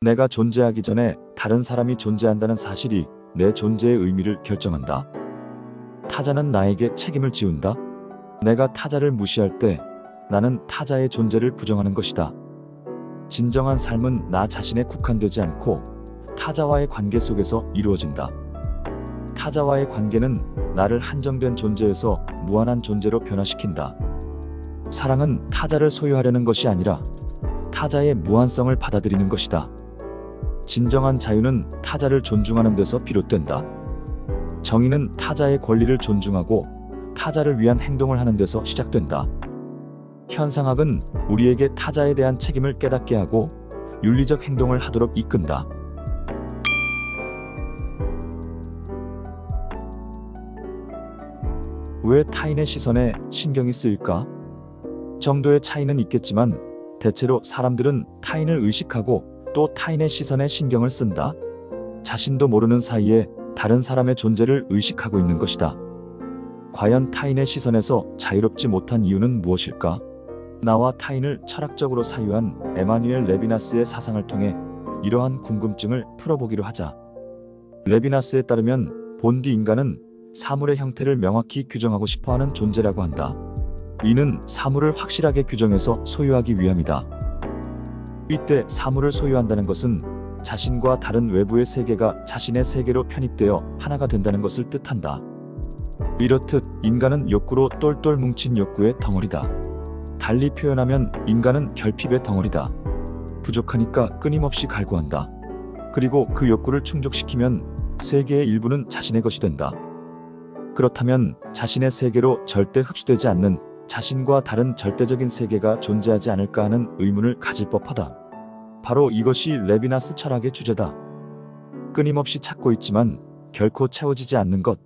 내가 존재하기 전에 다른 사람이 존재한다는 사실이 내 존재의 의미를 결정한다. 타자는 나에게 책임을 지운다. 내가 타자를 무시할 때 나는 타자의 존재를 부정하는 것이다. 진정한 삶은 나 자신에 국한되지 않고 타자와의 관계 속에서 이루어진다. 타자와의 관계는 나를 한정된 존재에서 무한한 존재로 변화시킨다. 사랑은 타자를 소유하려는 것이 아니라 타자의 무한성을 받아들이는 것이다. 진정한 자유는 타자를 존중하는 데서 비롯된다. 정의는 타자의 권리를 존중하고 타자를 위한 행동을 하는 데서 시작된다. 현상학은 우리에게 타자에 대한 책임을 깨닫게 하고 윤리적 행동을 하도록 이끈다. 왜 타인의 시선에 신경이 쓰일까? 정도의 차이는 있겠지만 대체로 사람들은 타인을 의식하고 또 타인의 시선에 신경을 쓴다. 자신도 모르는 사이에 다른 사람의 존재를 의식하고 있는 것이다. 과연 타인의 시선에서 자유롭지 못한 이유는 무엇일까? 나와 타인을 철학적으로 사유한 에마뉴엘 레비나스의 사상을 통해 이러한 궁금증을 풀어보기로 하자. 레비나스에 따르면 본디 인간은 사물의 형태를 명확히 규정하고 싶어 하는 존재라고 한다. 이는 사물을 확실하게 규정해서 소유하기 위함이다. 이때 사물을 소유한다는 것은 자신과 다른 외부의 세계가 자신의 세계로 편입되어 하나가 된다는 것을 뜻한다. 이렇듯 인간은 욕구로 똘똘 뭉친 욕구의 덩어리다. 달리 표현하면 인간은 결핍의 덩어리다. 부족하니까 끊임없이 갈구한다. 그리고 그 욕구를 충족시키면 세계의 일부는 자신의 것이 된다. 그렇다면 자신의 세계로 절대 흡수되지 않는 자신과 다른 절대적인 세계가 존재하지 않을까 하는 의문을 가질 법하다. 바로 이것이 레비나스 철학의 주제다. 끊임없이 찾고 있지만 결코 채워지지 않는 것.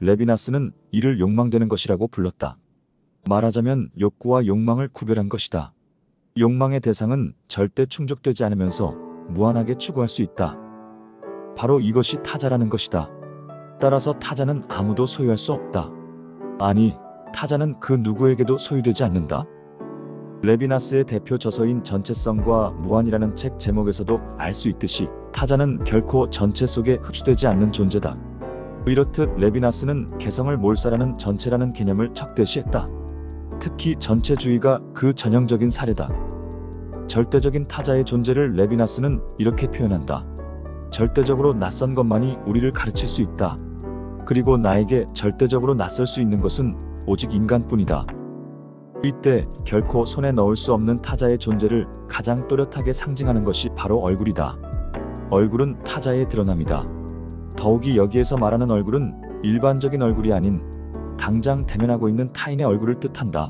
레비나스는 이를 욕망되는 것이라고 불렀다. 말하자면 욕구와 욕망을 구별한 것이다. 욕망의 대상은 절대 충족되지 않으면서 무한하게 추구할 수 있다. 바로 이것이 타자라는 것이다. 따라서 타자는 아무도 소유할 수 없다. 아니, 타자는 그 누구에게도 소유되지 않는다. 레비나스의 대표 저서인 전체성과 무한이라는 책 제목에서도 알 수 있듯이 타자는 결코 전체 속에 흡수되지 않는 존재다. 이렇듯 레비나스는 개성을 몰살하는 전체라는 개념을 적대시했다. 특히 전체주의가 그 전형적인 사례다. 절대적인 타자의 존재를 레비나스는 이렇게 표현한다. 절대적으로 낯선 것만이 우리를 가르칠 수 있다. 그리고 나에게 절대적으로 낯설 수 있는 것은 오직 인간뿐이다. 이때 결코 손에 넣을 수 없는 타자의 존재를 가장 또렷하게 상징하는 것이 바로 얼굴이다. 얼굴은 타자의 드러남이다. 더욱이 여기에서 말하는 얼굴은 일반적인 얼굴이 아닌 당장 대면하고 있는 타인의 얼굴을 뜻한다.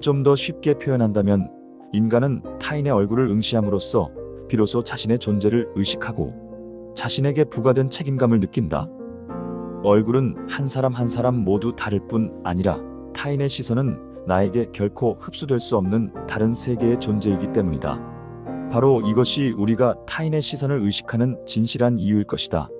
좀 더 쉽게 표현한다면 인간은 타인의 얼굴을 응시함으로써 비로소 자신의 존재를 의식하고 자신에게 부과된 책임감을 느낀다. 얼굴은 한 사람 한 사람 모두 다를 뿐 아니라 타인의 시선은 나에게 결코 흡수될 수 없는 다른 세계의 존재이기 때문이다. 바로 이것이 우리가 타인의 시선을 의식하는 진실한 이유일 것이다.